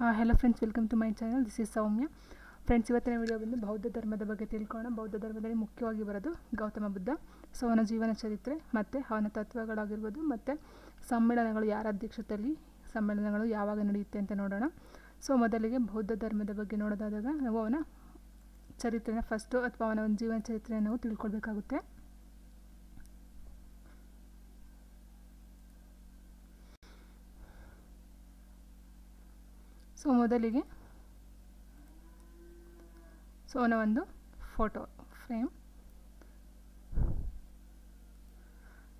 Hello friends welcome to my channel this is Soumya friends ಇವತ್ತಿನ video ಬಂದು ಬೌದ್ಧ ಧರ್ಮದ ಬಗ್ಗೆ ತಿಳ್ಕೊಳ್ಳೋಣ. ಬೌದ್ಧ ಧರ್ಮದಲ್ಲಿ ಮುಖ್ಯವಾಗಿ ಬರೋದು ಗೌತಮ ಬುದ್ಧ. ಸೊ ಅವನ ಜೀವನ ಚರಿತ್ರೆ ಮತ್ತು ಅವನ ತತ್ವಗಳಾಗಿರ್ಬೋದು ಮತ್ತು ಸಮ್ಮೇಳನಗಳು ಯಾರ ಅಧ್ಯಕ್ಷತೆಯಲ್ಲಿ, ಸಮ್ಮೇಳನಗಳು ಯಾವಾಗ ನಡೆಯುತ್ತೆ ಅಂತ ನೋಡೋಣ. ಸೊ ಮೊದಲಿಗೆ ಬೌದ್ಧ ಧರ್ಮದ ಬಗ್ಗೆ ನೋಡೋದಾದಾಗ ನಾವು ಅವನ ಚರಿತ್ರೆನ ಫಸ್ಟು ಅಥವಾ ಅವನ ಒಂದು ಜೀವನ ಚರಿತ್ರೆಯನ್ನು ನಾವು ತಿಳ್ಕೊಳ್ಬೇಕಾಗುತ್ತೆ. ಸೊ ಮೊದಲಿಗೆ ಸೊ ಅವನ ಒಂದು ಫೋಟೋ, ಫ್ರೇಮ್.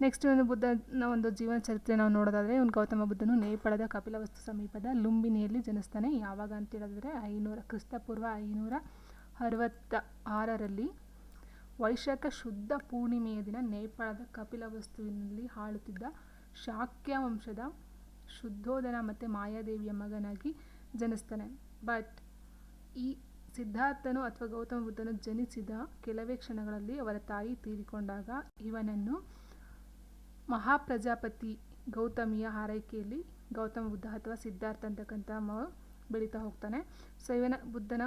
ನೆಕ್ಸ್ಟ್ ಒಂದು ಬುದ್ಧನ ಒಂದು ಜೀವನ ಚರಿತ್ರೆ ನಾವು ನೋಡೋದಾದರೆ, ಇವನು ಗೌತಮ ಬುದ್ಧನು ನೇಪಾಳದ ಕಪಿಲವಸ್ತು ಸಮೀಪದ ಲುಂಬಿನಿಯಲ್ಲಿ ಜನಿಸ್ತಾನೆ. ಯಾವಾಗ ಅಂತ ಹೇಳಿದ್ರೆ ಐನೂರ, ಕ್ರಿಸ್ತಪೂರ್ವ ಐನೂರ ಅರವತ್ತ ಆರರಲ್ಲಿ ವೈಶಾಖ ಶುದ್ಧ ಪೂರ್ಣಿಮೆಯ ದಿನ ನೇಪಾಳದ ಕಪಿಲವಸ್ತುವಿನಲ್ಲಿ ಆಳುತ್ತಿದ್ದ ಶಾಕ್ಯ ವಂಶದ ಶುದ್ಧೋಧನ ಮತ್ತು ಮಾಯಾದೇವಿಯ ಮಗನಾಗಿ ಜನಿಸ್ತಾನೆ. ಬಟ್ ಈ ಸಿದ್ಧಾರ್ಥನು ಅಥವಾ ಗೌತಮ ಬುದ್ಧನು ಜನಿಸಿದ ಕೆಲವೇ ಕ್ಷಣಗಳಲ್ಲಿ ಅವರ ತಾಯಿ ತೀರಿಕೊಂಡಾಗ ಇವನನ್ನು ಮಹಾಪ್ರಜಾಪತಿ ಗೌತಮಿಯ ಹಾರೈಕೆಯಲ್ಲಿ ಗೌತಮ ಬುದ್ಧ ಅಥವಾ ಸಿದ್ಧಾರ್ಥ ಅಂತಕ್ಕಂಥ ಮ ಬೆಳೀತಾ ಹೋಗ್ತಾನೆ. ಸೊ ಇವನ ಬುದ್ಧನ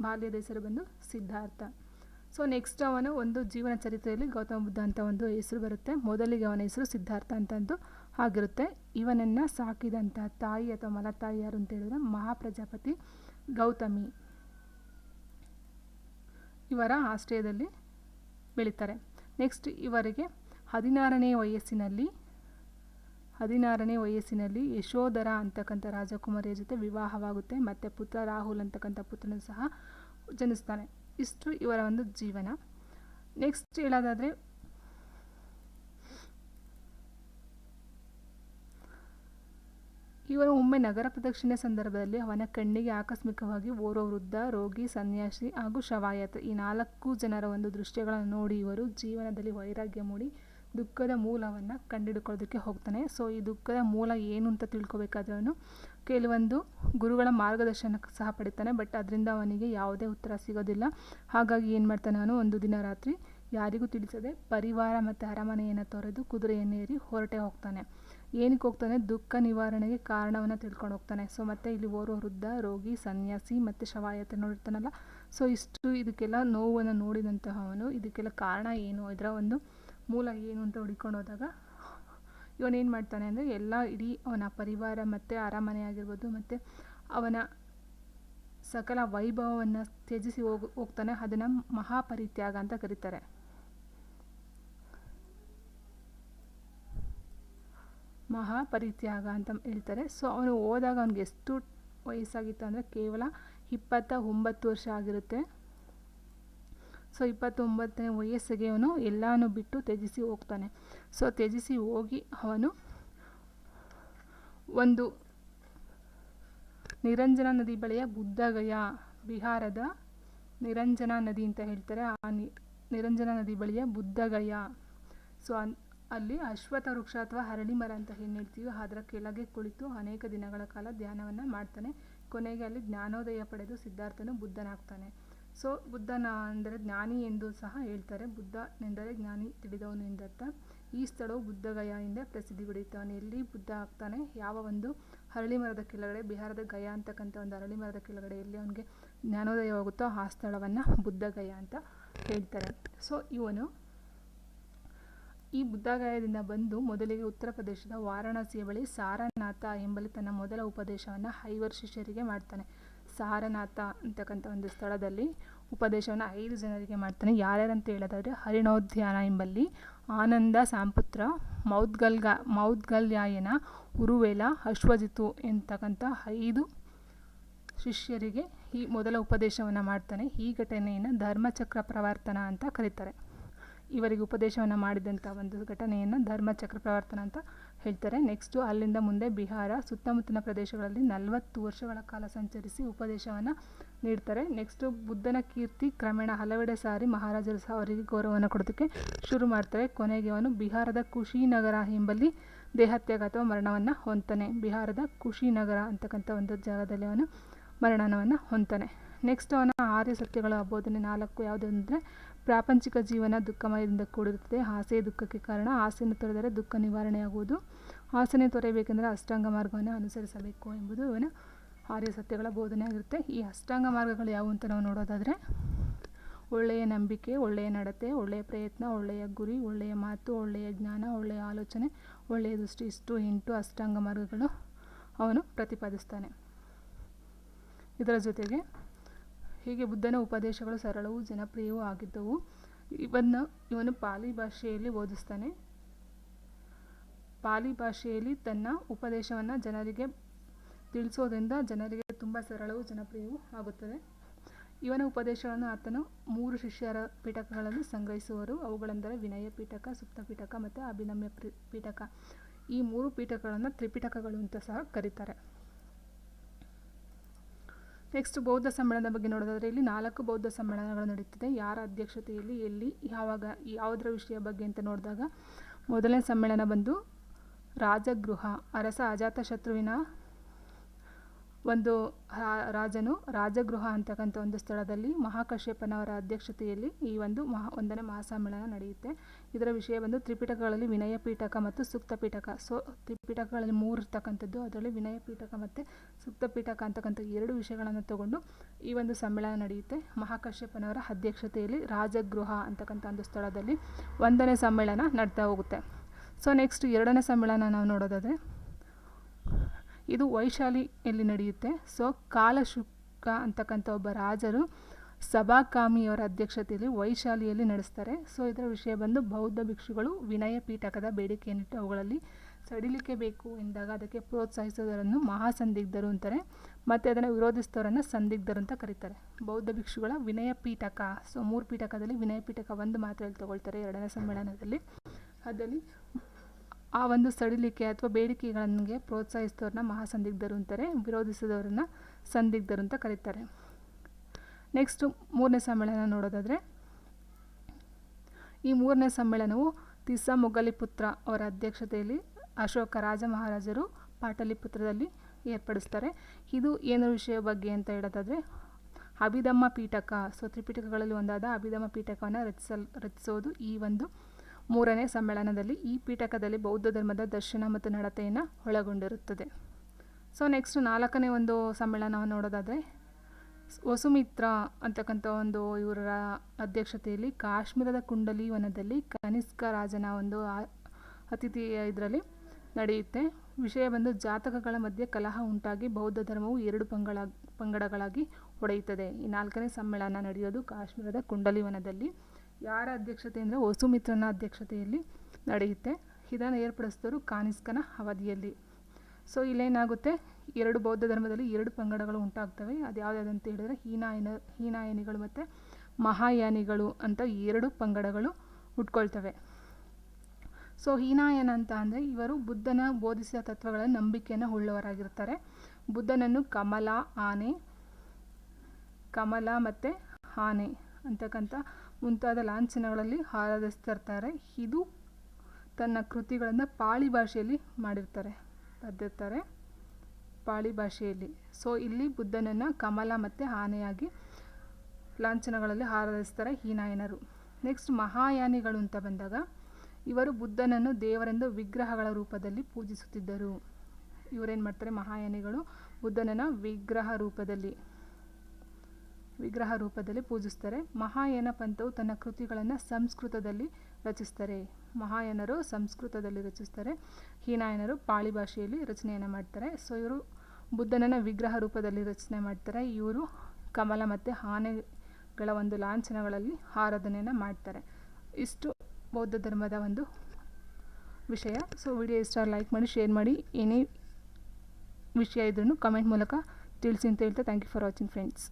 ಬಾಲ್ಯದ ಹೆಸರು ಬಂದು ಸಿದ್ಧಾರ್ಥ. ಸೊ ನೆಕ್ಸ್ಟ್ ಅವನು ಒಂದು ಜೀವನ ಚರಿತ್ರೆಯಲ್ಲಿ ಗೌತಮ ಬುದ್ಧ ಅಂತ ಒಂದು ಹೆಸರು ಬರುತ್ತೆ. ಮೊದಲಿಗೆ ಅವನ ಹೆಸರು ಸಿದ್ಧಾರ್ಥ ಅಂತಂದು ಆಗಿರುತ್ತೆ ಇವನನ್ನು ಸಾಕಿದಂಥ ತಾಯಿ ಅಥವಾ ಮಲತಾಯಿ ಯಾರು ಅಂತ ಹೇಳಿದ್ರೆ ಮಹಾಪ್ರಜಾಪತಿ ಗೌತಮಿ. ಇವರ ಆಶ್ರಯದಲ್ಲಿ ಬೆಳೀತಾರೆ. ನೆಕ್ಸ್ಟ್ ಇವರಿಗೆ ಹದಿನಾರನೇ ವಯಸ್ಸಿನಲ್ಲಿ ಹದಿನಾರನೇ ವಯಸ್ಸಿನಲ್ಲಿ ಯಶೋಧರ ಅಂತಕ್ಕಂಥ ರಾಜಕುಮಾರಿಯ ಜೊತೆ ವಿವಾಹವಾಗುತ್ತೆ. ಮತ್ತು ಪುತ್ರ ರಾಹುಲ್ ಅಂತಕ್ಕಂಥ ಪುತ್ರನು ಸಹ ಜನಿಸ್ತಾನೆ. ಇಷ್ಟು ಇವರ ಒಂದು ಜೀವನ. ನೆಕ್ಸ್ಟ್ ಹೇಳೋದಾದರೆ ಇವರು ಒಮ್ಮೆ ನಗರ ಪ್ರದಕ್ಷಿಣೆ ಸಂದರ್ಭದಲ್ಲಿ ಅವನ ಕಣ್ಣಿಗೆ ಆಕಸ್ಮಿಕವಾಗಿ ಓರ್ವ ವೃದ್ಧ, ರೋಗಿ, ಸನ್ಯಾಸಿ ಹಾಗೂ ಶವಾಯತ್. ಈ ನಾಲ್ಕು ಜನರ ಒಂದು ದೃಶ್ಯಗಳನ್ನು ನೋಡಿ ಇವರು ಜೀವನದಲ್ಲಿ ವೈರಾಗ್ಯ ಮೂಡಿ ದುಃಖದ ಮೂಲವನ್ನು ಕಂಡುಹಿಡ್ಕೊಳ್ಳೋದಕ್ಕೆ ಹೋಗ್ತಾನೆ. ಸೊ, ಈ ದುಃಖದ ಮೂಲ ಏನು ಅಂತ ತಿಳ್ಕೊಬೇಕಾದ್ರೂ ಕೆಲವೊಂದು ಗುರುಗಳ ಮಾರ್ಗದರ್ಶನ ಸಹ ಪಡಿತಾನೆ. ಬಟ್ ಅದರಿಂದ ಅವನಿಗೆ ಯಾವುದೇ ಉತ್ತರ ಸಿಗೋದಿಲ್ಲ. ಹಾಗಾಗಿ ಏನು ಮಾಡ್ತಾನೆ ಅವನು? ಒಂದು ದಿನ ರಾತ್ರಿ ಯಾರಿಗೂ ತಿಳಿಸದೆ ಪರಿವಾರ ಮತ್ತು ಅರಮನೆಯನ್ನು ತೊರೆದು ಕುದುರೆಯನ್ನೇರಿ ಹೊರಟೆ ಹೋಗ್ತಾನೆ. ಏನಕ್ಕೆ ಹೋಗ್ತಾನೆ? ದುಃಖ ನಿವಾರಣೆಗೆ ಕಾರಣವನ್ನು ತಿಳ್ಕೊಂಡು ಹೋಗ್ತಾನೆ. ಸೊ ಮತ್ತು ಇಲ್ಲಿ ಓರ್ವ ವೃದ್ಧ, ರೋಗಿ, ಸನ್ಯಾಸಿ ಮತ್ತು ಶವಾಯತೆ ನೋಡಿರ್ತಾನಲ್ಲ. ಸೊ ಇಷ್ಟು ಇದಕ್ಕೆಲ್ಲ ನೋವನ್ನು ನೋಡಿದಂತಹ ಅವನು ಇದಕ್ಕೆಲ್ಲ ಕಾರಣ ಏನು? ಇದರ ಒಂದು ಮೂಲ ಏನು ಅಂತ ಹುಡ್ಕೊಂಡು ಹೋದಾಗ ಇವನೇನು ಮಾಡ್ತಾನೆ ಅಂದರೆ, ಎಲ್ಲ ಇಡೀ ಅವನ ಪರಿವಾರ ಮತ್ತು ಅರಮನೆ ಆಗಿರ್ಬೋದು ಮತ್ತು ಅವನ ಸಕಲ ವೈಭವವನ್ನು ತ್ಯಜಿಸಿ ಹೋಗಿ, ಹೋಗ್ತಾನೆ. ಅದನ್ನು ಮಹಾಪರಿತ್ಯಾಗ ಅಂತ ಕರೀತಾರೆ. ಮಹಾಪರಿತ್ಯಾಗ ಅಂತ ಹೇಳ್ತಾರೆ. ಸೊ ಅವನು ಹೋದಾಗ ಅವ್ನಿಗೆ ಎಷ್ಟು ವಯಸ್ಸಾಗಿತ್ತು ಅಂದರೆ ಕೇವಲ ಇಪ್ಪತ್ತ ಒಂಬತ್ತು ವರ್ಷ ಆಗಿರುತ್ತೆ. ಸೊ ಇಪ್ಪತ್ತೊಂಬತ್ತನೇ ವಯಸ್ಸಿಗೆ ಅವನು ಎಲ್ಲನೂ ಬಿಟ್ಟು ತ್ಯಜಿಸಿ ಹೋಗ್ತಾನೆ. ಸೊ ತ್ಯಜಿಸಿ ಹೋಗಿ ಅವನು ಒಂದು ನಿರಂಜನ ನದಿ ಬಳಿಯ ಬುದ್ಧಗಯ, ಬಿಹಾರದ ನಿರಂಜನ ನದಿ ಅಂತ ಹೇಳ್ತಾರೆ. ಆ ನಿರಂಜನ ನದಿ ಬಳಿಯ ಬುದ್ಧಗಯ. ಸೊ ಅಲ್ಲಿ ಅಶ್ವತ್ಥ ವೃಕ್ಷ ಅಥವಾ ಹರಳಿ ಮರ ಅಂತ ಏನು ಹೇಳ್ತೀವಿ ಅದರ ಕೆಳಗೆ ಕುಳಿತು ಅನೇಕ ದಿನಗಳ ಕಾಲ ಧ್ಯಾನವನ್ನು ಮಾಡ್ತಾನೆ. ಕೊನೆಗೆ ಅಲ್ಲಿ ಜ್ಞಾನೋದಯ ಪಡೆದು ಸಿದ್ಧಾರ್ಥನು ಬುದ್ಧನಾಗ್ತಾನೆ. ಸೊ ಬುದ್ಧನ ಅಂದರೆ ಜ್ಞಾನಿ ಎಂದು ಸಹ ಹೇಳ್ತಾರೆ. ಬುದ್ಧನೆಂದರೆ ಜ್ಞಾನಿ ತಿಳಿದವನು ಎಂದರ್ಥ. ಈ ಸ್ಥಳವು ಬುದ್ಧಗಯ ಎಂದೇ ಪ್ರಸಿದ್ಧಿ ಪಡೆಯುತ್ತಾನೆ. ಎಲ್ಲಿ ಬುದ್ಧ ಆಗ್ತಾನೆ? ಯಾವ ಒಂದು ಹರಳಿ ಮರದ ಕೆಳಗಡೆ, ಬಿಹಾರದ ಗಯ ಅಂತಕ್ಕಂಥ ಒಂದು ಹರಳಿ ಮರದ ಕೆಳಗಡೆ, ಎಲ್ಲಿ ಅವನಿಗೆ ಜ್ಞಾನೋದಯವಾಗುತ್ತೋ ಆ ಸ್ಥಳವನ್ನು ಬುದ್ಧಗಯ ಅಂತ ಹೇಳ್ತಾರೆ. ಸೊ ಇವನು ಈ ಬುದ್ಧಗಾಯದಿಂದ ಬಂದು ಮೊದಲಿಗೆ ಉತ್ತರ ಪ್ರದೇಶದ ವಾರಾಣಸಿಯ ಬಳಿ ಸಾರನಾಥ ಎಂಬಲ್ಲಿ ತನ್ನ ಮೊದಲ ಉಪದೇಶವನ್ನು ಐವರು ಶಿಷ್ಯರಿಗೆ ಮಾಡ್ತಾನೆ. ಸಾರನಾಥ ಅಂತಕ್ಕಂಥ ಒಂದು ಸ್ಥಳದಲ್ಲಿ ಉಪದೇಶವನ್ನು ಐದು ಜನರಿಗೆ ಮಾಡ್ತಾನೆ. ಯಾರ್ಯಾರಂತ ಹೇಳೋದಾದರೆ ಹರಿಣೋದ್ಯಾನ ಎಂಬಲ್ಲಿ ಆನಂದ ಸಾಂಪುತ್ರ, ಮೌದ್ಗಲ್ಗ, ಮೌದ್ಗಲ್ಯಾಯನ, ಉರುವೇಲ, ಅಶ್ವಜಿತು ಎಂತಕ್ಕಂಥ ಐದು ಶಿಷ್ಯರಿಗೆ ಈ ಮೊದಲ ಉಪದೇಶವನ್ನು ಮಾಡ್ತಾನೆ. ಈ ಘಟನೆಯನ್ನು ಧರ್ಮಚಕ್ರ ಪ್ರವರ್ತನ ಅಂತ ಕರೀತಾರೆ. ಇವರಿಗೆ ಉಪದೇಶವನ್ನು ಮಾಡಿದಂಥ ಒಂದು ಘಟನೆಯನ್ನು ಧರ್ಮಚಕ್ರ ಪ್ರವರ್ತನ ಅಂತ ಹೇಳ್ತಾರೆ. ನೆಕ್ಸ್ಟು ಅಲ್ಲಿಂದ ಮುಂದೆ ಬಿಹಾರ, ಸುತ್ತಮುತ್ತಲಿನ ಪ್ರದೇಶಗಳಲ್ಲಿ ನಲವತ್ತು ವರ್ಷಗಳ ಕಾಲ ಸಂಚರಿಸಿ ಉಪದೇಶವನ್ನು ನೀಡ್ತಾರೆ. ನೆಕ್ಸ್ಟು ಬುದ್ಧನ ಕೀರ್ತಿ ಕ್ರಮೇಣ ಹಲವೆಡೆ ಸಾರಿ ಮಹಾರಾಜರು ಸಹ ಅವರಿಗೆ ಗೌರವವನ್ನು ಕೊಡೋದಕ್ಕೆ ಶುರು ಮಾಡ್ತಾರೆ. ಕೊನೆಗೆ ಅವನು ಬಿಹಾರದ ಕುಶಿನಗರ ಎಂಬಲ್ಲಿ ದೇಹತ್ಯಾಗ ಅಥವಾ ಮರಣವನ್ನು ಹೊಂತಾನೆ. ಬಿಹಾರದ ಕುಶಿನಗರ ಅಂತಕ್ಕಂಥ ಒಂದು ಜಾಗದಲ್ಲಿ ಅವನು ಮರಣವನ್ನು ಹೊಂತಾನೆ. ನೆಕ್ಸ್ಟ್ ಅವನ ಆರ್ಯ ಸತ್ಯಗಳ ಬೋಧನೆ ನಾಲ್ಕು ಯಾವುದು ಅಂದರೆ ಪ್ರಾಪಂಚಿಕ ಜೀವನ ದುಃಖಮಯದಿಂದ ಕೂಡಿರುತ್ತದೆ. ಆಸೆ ದುಃಖಕ್ಕೆ ಕಾರಣ ಆಸೆಯನ್ನು ತೊರೆದರೆ ದುಃಖ ನಿವಾರಣೆಯಾಗುವುದು. ಆಸನೆ ತೊರೆಯಬೇಕೆಂದರೆ ಅಷ್ಟಾಂಗ ಮಾರ್ಗವನ್ನು ಅನುಸರಿಸಬೇಕು ಎಂಬುದು ಇವನ ಆರ್ಯ ಸತ್ಯಗಳ ಬೋಧನೆ ಆಗಿರುತ್ತೆ ಈ ಅಷ್ಟಾಂಗ ಮಾರ್ಗಗಳು ಯಾವುವು ಅಂತ ನಾವು ನೋಡೋದಾದರೆ, ಒಳ್ಳೆಯ ನಂಬಿಕೆ, ಒಳ್ಳೆಯ ನಡತೆ, ಒಳ್ಳೆಯ ಪ್ರಯತ್ನ, ಒಳ್ಳೆಯ ಗುರಿ, ಒಳ್ಳೆಯ ಮಾತು, ಒಳ್ಳೆಯ ಜ್ಞಾನ, ಒಳ್ಳೆಯ ಆಲೋಚನೆ, ಒಳ್ಳೆಯ ದೃಷ್ಟಿ, ಇಷ್ಟು ಎಂಟು ಅಷ್ಟಾಂಗ ಮಾರ್ಗಗಳು ಅವನು ಪ್ರತಿಪಾದಿಸ್ತಾನೆ. ಇದರ ಜೊತೆಗೆ ಹೀಗೆ ಬುದ್ಧನ ಉಪದೇಶಗಳು ಸರಳವೂ ಜನಪ್ರಿಯವೂ ಆಗಿದ್ದವು. ಇವನ್ನು, ಇವನು ಪಾಲಿ ಭಾಷೆಯಲ್ಲಿ ಓದಿಸ್ತಾನೆ. ಪಾಲಿ ಭಾಷೆಯಲ್ಲಿ ತನ್ನ ಉಪದೇಶವನ್ನು ಜನರಿಗೆ ತಿಳಿಸೋದ್ರಿಂದ ಜನರಿಗೆ ತುಂಬ ಸರಳವು ಜನಪ್ರಿಯವೂ ಆಗುತ್ತದೆ. ಇವನ ಉಪದೇಶಗಳನ್ನು ಆತನು ಮೂರು ಶಿಷ್ಯರ ಪೀಠಕಗಳಲ್ಲಿ ಸಂಗ್ರಹಿಸುವರು. ಅವುಗಳೆಂದರೆ ವಿನಯ ಪೀಠಕ, ಸುಪ್ತ ಪೀಠಕ ಮತ್ತು ಅಭಿನಮ್ಯ ಪೀಠಕ. ಈ ಮೂರು ಪೀಠಕಗಳನ್ನು ತ್ರಿಪಿಟಕಗಳು ಅಂತ ಸಹ ಕರೀತಾರೆ. ನೆಕ್ಸ್ಟ್ ಬೌದ್ಧ ಸಮ್ಮೇಳನದ ಬಗ್ಗೆ ನೋಡೋದಾದರೆ ಇಲ್ಲಿ ನಾಲ್ಕು ಬೌದ್ಧ ಸಮ್ಮೇಳನಗಳು ನಡೀತಿದೆ. ಯಾರ ಅಧ್ಯಕ್ಷತೆಯಲ್ಲಿ, ಎಲ್ಲಿ, ಯಾವಾಗ ಯಾವುದರ ವಿಷಯ ಬಗ್ಗೆ ಅಂತ ನೋಡಿದಾಗ ಮೊದಲನೇ ಸಮ್ಮೇಳನ ಬಂದು ರಾಜಗೃಹ, ಅರಸ ಅಜಾತಶತ್ರುವಿನ ಒಂದು ರಾಜನು ರಾಜಗೃಹ ಅಂತಕ್ಕಂಥ ಒಂದು ಸ್ಥಳದಲ್ಲಿ ಮಹಾಕಶ್ಯಪನವರ ಅಧ್ಯಕ್ಷತೆಯಲ್ಲಿ ಈ ಒಂದು ಮಹಾ, ಒಂದನೇ ಮಹಾಸಮ್ಮೇಳನ ನಡೆಯುತ್ತೆ. ಇದರ ವಿಷಯ ಬಂದು ತ್ರಿಪಿಟಕಗಳಲ್ಲಿ ವಿನಯ ಪೀಠಕ ಮತ್ತು ಸೂಕ್ತ ಪೀಠಕ. ಸೊ, ತ್ರಿಪಿಟಕಗಳಲ್ಲಿ ಮೂರು ಇರ್ತಕ್ಕಂಥದ್ದು. ಅದರಲ್ಲಿ ವಿನಯ ಪೀಠಕ ಮತ್ತು ಸೂಕ್ತ ಪೀಠಕ ಅಂತಕ್ಕಂಥ ಎರಡು ವಿಷಯಗಳನ್ನು ತಗೊಂಡು ಈ ಒಂದು ಸಮ್ಮೇಳನ ನಡೆಯುತ್ತೆ. ಮಹಾಕಶ್ಯಪನವರ ಅಧ್ಯಕ್ಷತೆಯಲ್ಲಿ ರಾಜಗೃಹ ಅಂತಕ್ಕಂಥ ಒಂದು ಸ್ಥಳದಲ್ಲಿ ಒಂದನೇ ಸಮ್ಮೇಳನ ನಡ್ತಾ ಹೋಗುತ್ತೆ. ಸೊ, ನೆಕ್ಸ್ಟ್ ಎರಡನೇ ಸಮ್ಮೇಳನ ನಾವು ನೋಡೋದಾದರೆ ಇದು ವೈಶಾಲಿಯಲ್ಲಿ ನಡೆಯುತ್ತೆ. ಸೊ ಕಾಲಶುಕ್ಕ ಅಂತಕ್ಕಂಥ ಒಬ್ಬ ರಾಜರು ಸಭಾಕಾಮಿಯವರ ಅಧ್ಯಕ್ಷತೆಯಲ್ಲಿ ವೈಶಾಲಿಯಲ್ಲಿ ನಡೆಸ್ತಾರೆ. ಸೊ ಇದರ ವಿಷಯ ಬಂದು ಬೌದ್ಧ ಭಿಕ್ಷುಗಳು ವಿನಯ ಪೀಠಕದ ಬೇಡಿಕೆಯನ್ನಿಟ್ಟು ಅವುಗಳಲ್ಲಿ ಸಡಿಲಿಕೆ ಬೇಕು ಎಂದಾಗ ಅದಕ್ಕೆ ಪ್ರೋತ್ಸಾಹಿಸೋದರನ್ನು ಮಹಾಸಂದಿಗ್ಧರು ಅಂತಾರೆ. ಮತ್ತು ಅದನ್ನು ವಿರೋಧಿಸಿದವರನ್ನು ಸಂದಿಗ್ಧರು ಅಂತ ಕರೀತಾರೆ. ಬೌದ್ಧ ಭಿಕ್ಷುಗಳ ವಿನಯ ಪೀಠಕ ಸೊ ಮೂರು ಪೀಠಕದಲ್ಲಿ ವಿನಯ ಪೀಠಕ ಒಂದು ಮಾತ್ರೆಯಲ್ಲಿ ತಗೊಳ್ತಾರೆ ಎರಡನೇ ಸಮ್ಮೇಳನದಲ್ಲಿ. ಅದರಲ್ಲಿ ಆ ಒಂದು ಸಡಿಲಿಕೆ ಅಥವಾ ಬೇಡಿಕೆಗಳಿಗೆ ಪ್ರೋತ್ಸಾಹಿಸಿದವ್ರನ್ನ ಮಹಾಸಂದಿಗ್ಧರು ಅಂತಾರೆ, ವಿರೋಧಿಸಿದವ್ರನ್ನ ಸಂದಿಗ್ಧರು ಅಂತ ಕರೀತಾರೆ. ನೆಕ್ಸ್ಟು ಮೂರನೇ ಸಮ್ಮೇಳನ ನೋಡೋದಾದರೆ, ಈ ಮೂರನೇ ಸಮ್ಮೇಳನವು ತಿಸ್ಸ ಮೊಗಲಿಪುತ್ರ ಅವರ ಅಧ್ಯಕ್ಷತೆಯಲ್ಲಿ ಅಶೋಕ ರಾಜ ಮಹಾರಾಜರು ಪಾಟಲಿಪುತ್ರದಲ್ಲಿ ಏರ್ಪಡಿಸ್ತಾರೆ. ಇದು ಏನು ವಿಷಯ ಬಗ್ಗೆ ಅಂತ ಹೇಳೋದಾದರೆ, ಅಭಿಧಮ್ಮ ಪೀಠಕ ಸೊ ತ್ರಿಪೀಠಕಗಳಲ್ಲಿ ಒಂದಾದ ಅಭಿಧಮ್ಮ ಪೀಠಕವನ್ನು ರಚಿಸಲ್, ರಚಿಸೋದು ಈ ಒಂದು ಮೂರನೇ ಸಮ್ಮೇಳನದಲ್ಲಿ ಈ ಪೀಠಕದಲ್ಲಿ ಬೌದ್ಧ ಧರ್ಮದ ದರ್ಶನ ಮತ್ತು ನಡತೆಯನ್ನು ಒಳಗೊಂಡಿರುತ್ತದೆ. ಸೊ ನೆಕ್ಸ್ಟ್ ನಾಲ್ಕನೇ ಒಂದು ಸಮ್ಮೇಳನವನ್ನು ನೋಡೋದಾದರೆ, ವಸುಮಿತ್ರ ಅಂತಕ್ಕಂಥ ಒಂದು ಇವರ ಅಧ್ಯಕ್ಷತೆಯಲ್ಲಿ ಕಾಶ್ಮೀರದ ಕುಂಡಲಿ ವನದಲ್ಲಿ ಕನಿಷ್ಕ ರಾಜನ ಒಂದು ಅತಿಥಿ ಇದರಲ್ಲಿ ನಡೆಯುತ್ತೆ. ವಿಷಯ ಬಂದು ಜಾತಕಗಳ ಮಧ್ಯೆ ಕಲಹ ಉಂಟಾಗಿ ಬೌದ್ಧ ಧರ್ಮವು ಎರಡು ಪಂಗಡ ಪಂಗಡಗಳಾಗಿ ಒಡೆಯುತ್ತದೆ. ಈ ನಾಲ್ಕನೇ ಸಮ್ಮೇಳನ ನಡೆಯೋದು ಕಾಶ್ಮೀರದ ಕುಂಡಲಿ ವನದಲ್ಲಿ ಯಾರ ಅಧ್ಯಕ್ಷತೆ ಅಂದರೆ ವಸುಮಿತ್ರನ ಅಧ್ಯಕ್ಷತೆಯಲ್ಲಿ ನಡೆಯುತ್ತೆ. ಇದನ್ನು ಏರ್ಪಡಿಸಿದವರು ಕಾನಿಸ್ಕನ ಅವಧಿಯಲ್ಲಿ. ಸೊ ಇಲ್ಲೇನಾಗುತ್ತೆ? ಎರಡು ಬೌದ್ಧ ಧರ್ಮದಲ್ಲಿ ಎರಡು ಪಂಗಡಗಳು ಉಂಟಾಗ್ತವೆ. ಅದು ಅಂತ ಹೇಳಿದ್ರೆ ಹೀನಾಯನ, ಹೀನಾಯನಿಗಳು ಮತ್ತು ಮಹಾಯಾನಿಗಳು ಅಂತ ಎರಡು ಪಂಗಡಗಳು ಹುಟ್ಕೊಳ್ತವೆ ಸೊ ಹೀನಾಯನ ಅಂತ ಅಂದರೆ ಇವರು ಬುದ್ಧನ ಬೋಧಿಸಿದ ತತ್ವಗಳ ನಂಬಿಕೆಯನ್ನು ಉಳ್ಳವರಾಗಿರ್ತಾರೆ. ಬುದ್ಧನನ್ನು ಕಮಲ, ಆನೆ, ಕಮಲ ಮತ್ತು ಆನೆ ಅಂತಕ್ಕಂಥ ಮುಂತಾದ ಲಾಂಛನಗಳಲ್ಲಿ ಆರಾಧಿಸ್ತಿರ್ತಾರೆ ಇದು ತನ್ನ ಕೃತಿಗಳನ್ನು ಪಾಳಿ ಭಾಷೆಯಲ್ಲಿ ಮಾಡಿರ್ತಾರೆ. ಬರೆದಿರ್ತಾರೆ ಪಾಳಿ ಭಾಷೆಯಲ್ಲಿ. ಸೊ, ಇಲ್ಲಿ ಬುದ್ಧನನ್ನು ಕಮಲ ಮತ್ತು ಆನೆಯಾಗಿ ಲಾಂಛನಗಳಲ್ಲಿ ಆರಾಧಿಸ್ತಾರೆ ಹೀನಾಯನರು. ನೆಕ್ಸ್ಟ್ ಮಹಾಯಾನಿಗಳು ಅಂತ ಬಂದಾಗ ಇವರು ಬುದ್ಧನನ್ನು ದೇವರೆಂದು ವಿಗ್ರಹಗಳ ರೂಪದಲ್ಲಿ ಪೂಜಿಸುತ್ತಿದ್ದರು. ಇವರೇನು ಮಾಡ್ತಾರೆ ಮಹಾಯಾನಿಗಳು? ಬುದ್ಧನನ್ನು ವಿಗ್ರಹ ರೂಪದಲ್ಲಿ. ವಿಗ್ರಹ ರೂಪದಲ್ಲಿ ಪೂಜಿಸ್ತಾರೆ. ಮಹಾಯಾನ ಪಂಥವು ತನ್ನ ಕೃತಿಗಳನ್ನು ಸಂಸ್ಕೃತದಲ್ಲಿ ರಚಿಸ್ತಾರೆ. ಮಹಾಯಾನರು ಸಂಸ್ಕೃತದಲ್ಲಿ ರಚಿಸ್ತಾರೆ. ಹೀನಾಯನರು ಪಾಳಿ ಭಾಷೆಯಲ್ಲಿ ರಚನೆಯನ್ನು ಮಾಡ್ತಾರೆ. ಸೊ, ಇವರು ಬುದ್ಧನನ್ನು ವಿಗ್ರಹ ರೂಪದಲ್ಲಿ ರಚನೆ ಮಾಡ್ತಾರೆ. ಇವರು ಕಮಲ ಮತ್ತು ಆನೆಗಳ ಒಂದು ಲಾಂಛನಗಳಲ್ಲಿ ಆರಾಧನೆಯನ್ನು ಮಾಡ್ತಾರೆ. ಇಷ್ಟು ಬೌದ್ಧ ಧರ್ಮದ ಒಂದು ವಿಷಯ. ಸೊ, ವಿಡಿಯೋ ಇಷ್ಟ ಲೈಕ್ ಮಾಡಿ, ಶೇರ್ ಮಾಡಿ. ಏನೇ ವಿಷಯ ಇದ್ರೂ ಕಮೆಂಟ್ ಮೂಲಕ ತಿಳಿಸಿ ಅಂತ ಹೇಳ್ತಾ thank you for watching friends